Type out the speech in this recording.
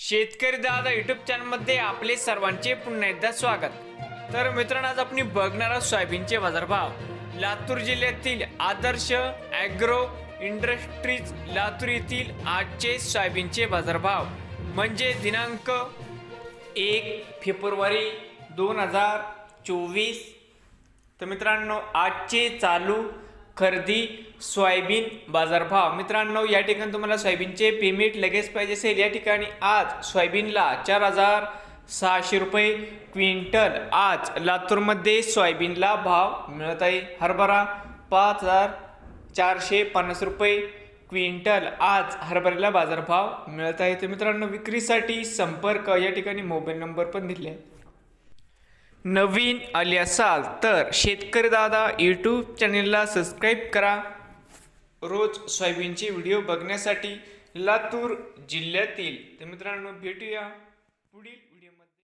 शेतकरी दादा युट्यूब चॅनलमध्ये आपले सर्वांचे पुन्हा एकदा स्वागत. तर मित्रांनो आज आपण बघणार आहोत सोयाबीनचे बाजारभाव. लातूर जिल्ह्यातील आदर्श ॲग्रो इंडस्ट्रीज लातूर येथील आजचे सोयाबीनचे बाजारभाव. म्हणजे दिनांक एक फेब्रुवारी दोन हजार चोवीस. तर मित्रांनो आजचे चालू खरेदी सोयाबीन बाजारभाव. मित्रांनो या ठिकाणी तुम्हाला सोयाबीनचे पेमेंट लगेच पाहिजे असेल. या ठिकाणी आज सोयाबीनला चार हजार सहाशे रुपये क्विंटल. आज लातूरमध्ये सोयाबीनला भाव मिळत आहे. हरभरा पाच हजार चारशे पन्नास रुपये क्विंटल. आज हरभऱ्याला बाजारभाव मिळत आहे. तर मित्रांनो विक्रीसाठी संपर्क. या ठिकाणी मोबाईल नंबर पण दिले आहे. नवीन आले असाल तर शेतकरी दादा यूट्यूब चॅनेलला सबस्क्राईब करा. रोज सोयाबीनचे व्हिडिओ बघण्यासाठी लातूर जिल्ह्यातील तर मित्रांनो भेटूया पुढील व्हिडिओमध्ये